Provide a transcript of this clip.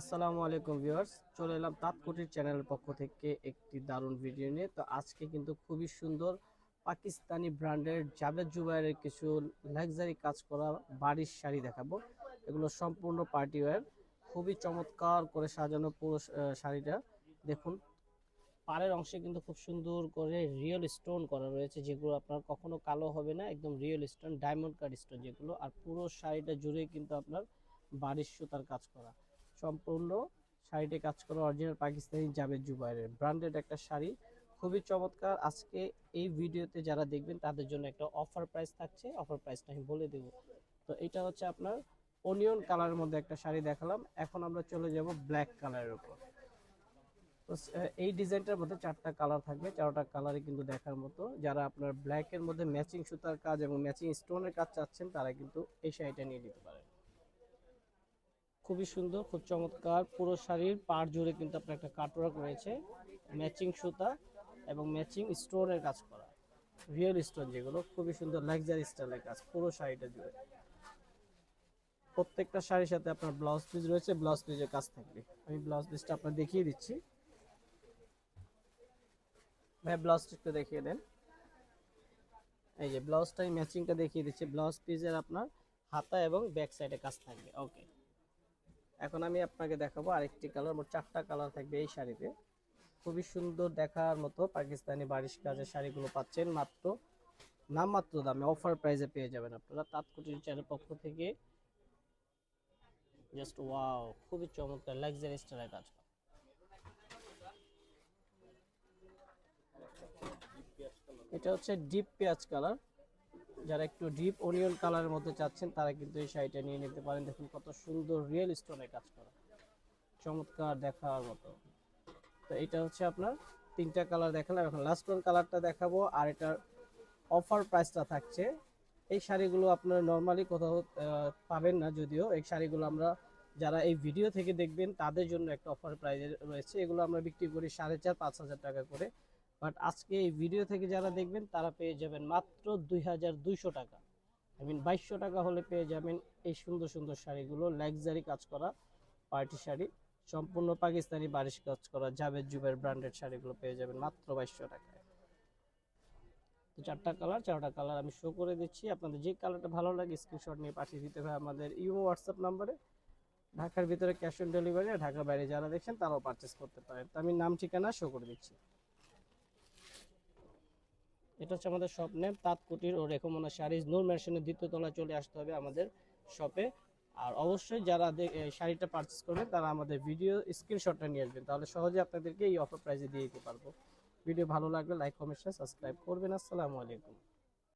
আসসালামু আলাইকুম ভিউয়ার্স, চলে এলাম তাঁতকুটির চ্যানেলের পক্ষ থেকে একটি দারুণ ভিডিও নিয়ে। তো আজকে কিন্তু খুবই সুন্দর পাকিস্তানি ব্র্যান্ডের জাভেদ জুবাইরের কিছু লাক্সারি কাজ করা বাড়ির শাড়ি দেখাবো। এগুলো সম্পূর্ণ পার্টি ওয়্যার খুবই চমৎকার করে সাজানো পুরো শাড়িটা। দেখুন, পাড়ের অংশে কিন্তু খুব সুন্দর করে রিয়েল স্টোন করা রয়েছে, যেগুলো আপনার কখনো কালো হবে না, একদম real stone diamond cut stone যেগুলো। আর পুরো শাড়িটা জুড়ে কিন্তু আপনার বাড়ির সুতার কাজ করা। সম্পূর্ণ শাড়িতে কাজ করা অরিজিনাল পাকিস্তানি জাভেদ জুবাইরের ব্র্যান্ডেড একটা শাড়ি। খুবই চমৎকার। আজকে এই ভিডিওতে যারা দেখবেন, তাদের জন্য একটা অফার প্রাইস থাকছে। অফার প্রাইসটা আমি বলে দেব। তো এটা হচ্ছে আপনার অনিয়ন কালারের মধ্যে একটা শাড়ি দেখালাম। এখন আমরা চলে যাব ব্ল্যাক কালারের উপর। তো এই ডিজাইনটার মধ্যে চারটা কালার থাকবে। চারটা কালারই কিন্তু দেখার মতো। যারা আপনার ব্ল্যাকের মধ্যে ম্যাচিং সুতার কাজ এবং ম্যাচিং স্টোনের কাজ চাচ্ছেন, তারা কিন্তু এই শাড়িটা নিয়ে নিতে পারেন। খুবই সুন্দর, খুব চমৎকার। পুরো শাড়ির পাড় জুড়ে কিন্তু আপনার একটা কাটওয়ার্ক রয়েছে, ম্যাচিং সুতা এবং ম্যাচিং স্টোনের কাজ করা। রিয়েল স্টোন যেগুলো, খুবই সুন্দর লাক্সারি স্টাইলের কাজ, পুরো শাড়িটা জুড়ে। প্রত্যেকটা শাড়ির সাথে আপনার ব্লাউজ পিস রয়েছে ব্লাউজ পিসের কাজ থাকবে। আমি ব্লাউজ পিসটা আপনার দেখিয়ে দিচ্ছি। ভাই ব্লাউজ পিসটা দেখিয়ে দেন। এই যে ব্লাউজটাই ম্যাচিংটা দেখিয়ে দিচ্ছি। ব্লাউজ পিসের আপনার হাতা এবং ব্যাক সাইডে কাজ থাকবে। ওকে এখন আমি আপনাকে দেখাবো আরেকটি কালার, মোট চারটা কালার থাকবে এই শাড়িতে। খুবই সুন্দর দেখার মতো পাকিস্তানি বারিশ কাজের শাড়িগুলো পাচ্ছেন, মাত্র নামমাত্র দামে অফার প্রাইসে পেয়ে যাবেন আপনারা তাৎকুটির চ্যানেল পক্ষ থেকে। জাস্ট ওয়াও খুবই চমৎকার লাক্সারি স্টাইলের কাজ। এটা হচ্ছে ডিপ পেঁয়াজ কালার যারা একটু ডিপ অনিয়ন কালারের মধ্যে চাচ্ছেন, তারা কিন্তু এই শাড়িটা নিয়ে নিতে পারেন। দেখুন কত সুন্দর রিয়েল স্টোনের কাজ করা। চমৎকার দেখার মতো। তো এটা হচ্ছে আপনার তিনটা কালার দেখালাম। এখন লাস্ট ওয়ান কালারটা দেখাবো। আর এটার অফার প্রাইসটা থাকছে। এই শাড়িগুলো আপনারা নর্মালি কোথাও পাবেন না যদিও। এই শাড়িগুলো আমরা, যারা এই ভিডিও থেকে দেখবেন, তাদের জন্য একটা অফার প্রাইস রয়েছে। এগুলো আমরা বিক্রি করি সাড়ে চার, পাঁচ হাজার টাকা করে। বাট আজকে এই ভিডিও থেকে যারা দেখবেন, তারা পেয়ে যাবেন মাত্র দুই হাজার দুইশো টাকা। আই মিন বাইশশো টাকা হলে পেয়ে যাবেন এই সুন্দর সুন্দর শাড়িগুলো। লাক্সারি কাজ করা পার্টি শাড়ি, সম্পূর্ণ পাকিস্তানি বারিশ কাজ করা জাভেদ জুবের ব্র্যান্ডেড শাড়িগুলো পেয়ে যাবেন মাত্র বাইশশো টাকায়। তো চারটা কালার চারটা কালার আমি শো করে দিচ্ছি। আপনাদের যে কালারটা ভালো লাগে স্ক্রিনশট নিয়ে পাঠিয়ে দিতে হবে আমাদের ইমো হোয়াটসঅ্যাপ নাম্বারে ঢাকার ভিতরে ক্যাশ অন ডেলিভারি আর ঢাকার বাইরে যারা দেখছেন, তারাও পারচেস করতে পারেন। তো আমি নাম, ঠিকানা শো করে দিচ্ছি। এটা হচ্ছে আমাদের শপ নেম তাঁতকুটির ও রেখমনা শাড়িজ। নূর মেশিনের দ্বিতীয় তলায় চলে আসতে হবে আমাদের শপে আর অবশ্যই যারা শাড়িটা পারচেস করবেন, তারা আমাদের ভিডিও স্ক্রিনশটটা নিয়ে আসবেন। তাহলে সহজে আপনাদেরকে এই অফার প্রাইজে দিয়ে দিতে পারব। ভিডিও ভালো লাগলে লাইক কমেন্ট সাবস্ক্রাইব করবেন। আসসালামু আলাইকুম।